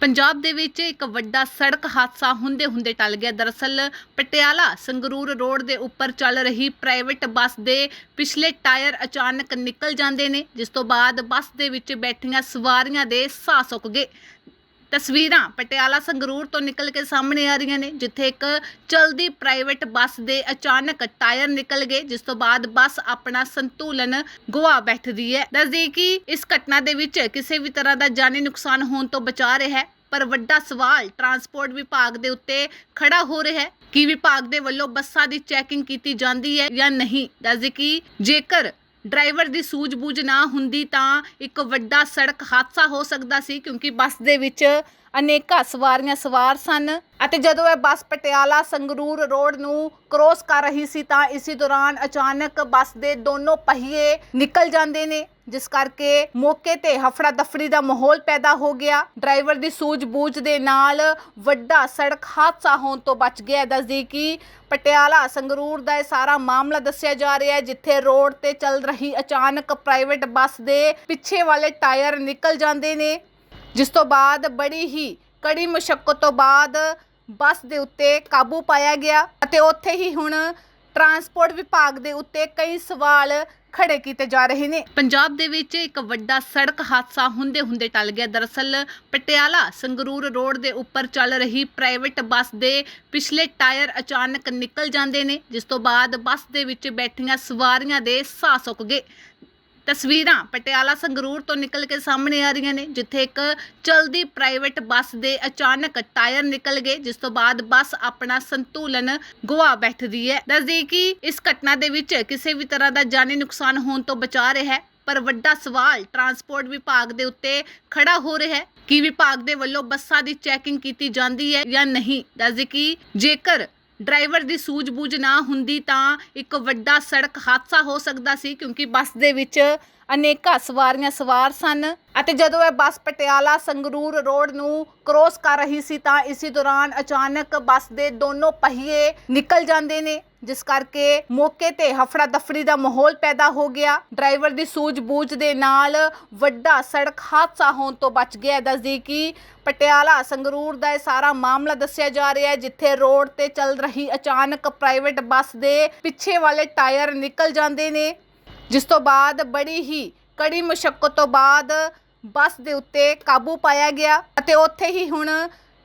ਪੰਜਾਬ ਦੇ ਵਿੱਚ ਇੱਕ ਵੱਡਾ ਸੜਕ ਹਾਦਸਾ ਹੁੰਦੇ ਹੁੰਦੇ ਟਲ ਗਿਆ। ਦਰਅਸਲ ਪਟਿਆਲਾ ਸੰਗਰੂਰ ਰੋਡ ਦੇ ਉੱਪਰ ਚੱਲ ਰਹੀ ਪ੍ਰਾਈਵੇਟ ਬੱਸ ਦੇ ਪਿਛਲੇ ਟਾਇਰ ਅਚਾਨਕ ਨਿਕਲ ਜਾਂਦੇ ਨੇ, ਜਿਸ ਤੋਂ ਬਾਅਦ ਬੱਸ ਦੇ ਵਿੱਚ ਬੈਠੀਆਂ ਸਵਾਰੀਆਂ ਦੇ ਸਾਹ ਸੁੱਕ ਗਏ। ਤਸਵੀਰਾਂ ਪਟਿਆਲਾ ਸੰਗਰੂਰ ਤੋਂ ਨਿਕਲ ਕੇ ਸਾਹਮਣੇ ਆ ਰਹੀਆਂ ਨੇ, ਜਿੱਥੇ ਇੱਕ ਚਲਦੀ ਪ੍ਰਾਈਵੇਟ ਬੱਸ ਦੇ ਅਚਾਨਕ ਟਾਇਰ ਨਿਕਲ ਗਏ, ਜਿਸ ਤੋਂ ਬਾਅਦ ਬੱਸ ਆਪਣਾ ਸੰਤੁਲਨ ਗੁਆ ਬੈਠਦੀ ਹੈ। ਦੱਸਦੀ ਕਿ ਇਸ ਘਟਨਾ ਦੇ ਵਿੱਚ ਕਿਸੇ ਵੀ ਤਰ੍ਹਾਂ ਦਾ ਜਾਨੀ ਨੁਕਸਾਨ ਹੋਣ ਤੋਂ ਬਚਾ ਰਿਹਾ ਹੈ, ਪਰ ਵੱਡਾ ਸਵਾਲ ਟਰਾਂਸਪੋਰਟ ਵਿਭਾਗ ਦੇ ਉੱਤੇ ਖੜਾ ਹੋ ਰਿਹਾ ਹੈ, ਕਿ ਵਿਭਾਗ ਦੇ ਵੱਲੋਂ ਬੱਸਾਂ ਦੀ ਚੈਕਿੰਗ ਕੀਤੀ ਜਾਂਦੀ ਹੈ ਜਾਂ ਨਹੀਂ? ਦੱਸਦੇ ਕਿ ਜੇਕਰ ਡਰਾਈਵਰ ਦੀ ਸੂਝ-ਬੂਝ ਨਾ ਹੁੰਦੀ ਤਾਂ ਇੱਕ ਵੱਡਾ ਸੜਕ ਹਾਦਸਾ ਹੋ ਸਕਦਾ ਸੀ ਕਿਉਂਕਿ ਬੱਸ ਦੇ ਵਿੱਚ ਅਨੇਕਾਂ ਸਵਾਰੀਆਂ ਸਵਾਰ ਸਨ ਅਤੇ ਜਦੋਂ ਇਹ ਬੱਸ ਪਟਿਆਲਾ ਸੰਗਰੂਰ ਰੋਡ ਨੂੰ ਕ੍ਰੋਸ ਕਰ ਰਹੀ ਸੀ ਤਾਂ ਇਸੇ ਦੌਰਾਨ ਅਚਾਨਕ ਬੱਸ ਦੇ ਦੋਨੋਂ ਪਹੀਏ ਨਿਕਲ ਜਾਂਦੇ ਨੇ, ਜਿਸ ਕਰਕੇ ਮੌਕੇ ਤੇ ਹਫੜਾ ਦਫੜੀ ਦਾ ਮਾਹੌਲ ਪੈਦਾ ਹੋ ਗਿਆ। ਡਰਾਈਵਰ ਦੀ ਸੂਝ-ਬੂਝ ਦੇ ਨਾਲ ਵੱਡਾ ਸੜਕ ਹਾਦਸਾ ਹੋਣ ਤੋਂ ਬਚ ਗਿਆ। ਦੱਸਦੀ ਕਿ ਪਟਿਆਲਾ ਸੰਗਰੂਰ ਦਾ ਇਹ ਸਾਰਾ ਮਾਮਲਾ ਦੱਸਿਆ ਜਾ ਰਿਹਾ ਹੈ, ਜਿੱਥੇ ਰੋਡ ਤੇ ਚੱਲ ਰਹੀ ਅਚਾਨਕ ਪ੍ਰਾਈਵੇਟ ਬੱਸ ਦੇ ਪਿੱਛੇ ਵਾਲੇ ਟਾਇਰ ਨਿਕਲ ਜਾਂਦੇ ਨੇ। ਜਿਸ ਤੋਂ ਬਾਅਦ ਬੜੀ ਹੀ ਕੜੀ ਮੁਸ਼ਕਲ ਤੋਂ ਬਾਅਦ ਬੱਸ ਦੇ ਉੱਤੇ ਕਾਬੂ ਪਾਇਆ ਗਿਆ ਅਤੇ ਉੱਥੇ ਹੀ ਹੁਣ ਟਰਾਂਸਪੋਰਟ ਵਿਭਾਗ ਦੇ ਉੱਤੇ ਕਈ ਸਵਾਲ ਖੜੇ ਕੀਤੇ ਜਾ ਰਹੇ ਨੇ। ਪੰਜਾਬ ਦੇ ਵਿੱਚ ਇੱਕ ਵੱਡਾ ਸੜਕ ਹਾਦਸਾ ਹੁੰਦੇ ਹੁੰਦੇ ਟਲ ਗਿਆ। ਦਰਅਸਲ ਪਟਿਆਲਾ ਸੰਗਰੂਰ ਰੋਡ ਦੇ ਉੱਪਰ ਚੱਲ ਰਹੀ ਪ੍ਰਾਈਵੇਟ ਬੱਸ ਦੇ ਪਿਛਲੇ ਟਾਇਰ ਅਚਾਨਕ ਨਿਕਲ ਜਾਂਦੇ ਨੇ, ਜਿਸ ਤੋਂ ਬਾਅਦ ਬੱਸ ਦੇ ਵਿੱਚ ਬੈਠੀਆਂ ਸਵਾਰੀਆਂ ਦੇ ਸਾਹ ਸੁੱਕ ਗਏ। ਤਸਵੀਰਾਂ ਪਟਿਆਲਾ ਸੰਗਰੂਰ ਤੋਂ ਨਿਕਲ ਕੇ ਸਾਹਮਣੇ ਆ ਰਹੀਆਂ ਨੇ, ਜਿੱਥੇ ਇੱਕ ਚਲਦੀ ਪ੍ਰਾਈਵੇਟ ਬੱਸ ਦੇ ਅਚਾਨਕ ਟਾਇਰ ਨਿਕਲ ਗਏ, ਜਿਸ ਤੋਂ ਬਾਅਦ ਬੱਸ ਆਪਣਾ ਸੰਤੁਲਨ ਗੁਆ ਬੈਠਦੀ ਹੈ। ਦੱਸਦੀ ਕਿ ਇਸ ਘਟਨਾ ਦੇ ਵਿੱਚ ਕਿਸੇ ਵੀ ਤਰ੍ਹਾਂ ਦਾ ਜਾਨੀ ਨੁਕਸਾਨ ਹੋਣ ਤੋਂ ਬਚਾ ਰਿਹਾ ਹੈ, ਪਰ ਵੱਡਾ ਸਵਾਲ ਟਰਾਂਸਪੋਰਟ ਵਿਭਾਗ ਦੇ ਉੱਤੇ ਖੜਾ ਹੋ ਰਿਹਾ ਹੈ ਕਿ ਵਿਭਾਗ ਦੇ ਵੱਲੋਂ ਬੱਸਾਂ ਦੀ ਚੈਕਿੰਗ ਕੀਤੀ ਜਾਂਦੀ ਹੈ ਜਾਂ ਨਹੀਂ। ਦੱਸਦੇ ਕਿ ਜੇਕਰ ਡਰਾਈਵਰ ਦੀ ਸੂਝ-ਬੂਝ ਨਾ ਹੁੰਦੀ ਤਾਂ ਇੱਕ ਵੱਡਾ ਸੜਕ ਹਾਦਸਾ ਹੋ ਸਕਦਾ ਸੀ ਕਿਉਂਕਿ ਬੱਸ ਦੇ ਵਿੱਚ ਅਨੇਕਾਂ ਸਵਾਰੀਆਂ ਸਵਾਰ ਸਨ ਅਤੇ ਜਦੋਂ ਇਹ ਬੱਸ ਪਟਿਆਲਾ ਸੰਗਰੂਰ ਰੋਡ ਨੂੰ ਕ੍ਰੋਸ ਕਰ ਰਹੀ ਸੀ ਤਾਂ ਇਸੇ ਦੌਰਾਨ ਅਚਾਨਕ ਬੱਸ ਦੇ ਦੋਨੋਂ ਪਹੀਏ ਨਿਕਲ ਜਾਂਦੇ ਨੇ, ਜਿਸ ਕਰਕੇ ਮੌਕੇ ਤੇ ਹਫੜਾ ਦਫੜੀ ਦਾ ਮਾਹੌਲ ਪੈਦਾ ਹੋ ਗਿਆ। ਡਰਾਈਵਰ ਦੀ ਸੂਝ-ਬੂਝ ਦੇ ਨਾਲ ਵੱਡਾ ਸੜਕ ਹਾਦਸਾ ਹੋਣ ਤੋਂ ਬਚ ਗਿਆ। ਦੱਸਦੀ ਕਿ ਪਟਿਆਲਾ ਸੰਗਰੂਰ ਦਾ ਇਹ ਸਾਰਾ ਮਾਮਲਾ ਦੱਸਿਆ ਜਾ ਰਿਹਾ ਹੈ, ਜਿੱਥੇ ਰੋਡ ਤੇ ਚੱਲ ਰਹੀ ਅਚਾਨਕ ਪ੍ਰਾਈਵੇਟ ਬੱਸ ਦੇ ਪਿੱਛੇ ਵਾਲੇ ਟਾਇਰ ਨਿਕਲ ਜਾਂਦੇ ਨੇ। ਜਿਸ ਤੋਂ ਬਾਅਦ ਬੜੀ ਹੀ ਕੜੀ ਮੁਸ਼ਕਲ ਤੋਂ ਬਾਅਦ ਬੱਸ ਦੇ ਉੱਤੇ ਕਾਬੂ ਪਾਇਆ ਗਿਆ ਅਤੇ ਉੱਥੇ ਹੀ ਹੁਣ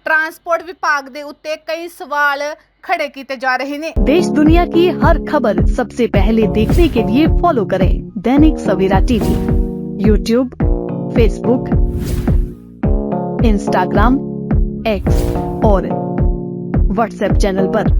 ਟਰਾਂਸਪੋਰਟ ਵਿਭਾਗ ਦੇ ਉੱਤੇ ਕਈ ਸਵਾਲ ਖੜੇ ਕੀਤੇ ਜਾ ਰਹੇ ਨੇ देश दुनिया की हर खबर सबसे पहले देखने के लिए फॉलो करें Dainik Savera TV YouTube Facebook Instagram X और व्हाट्सएप चैनल पर।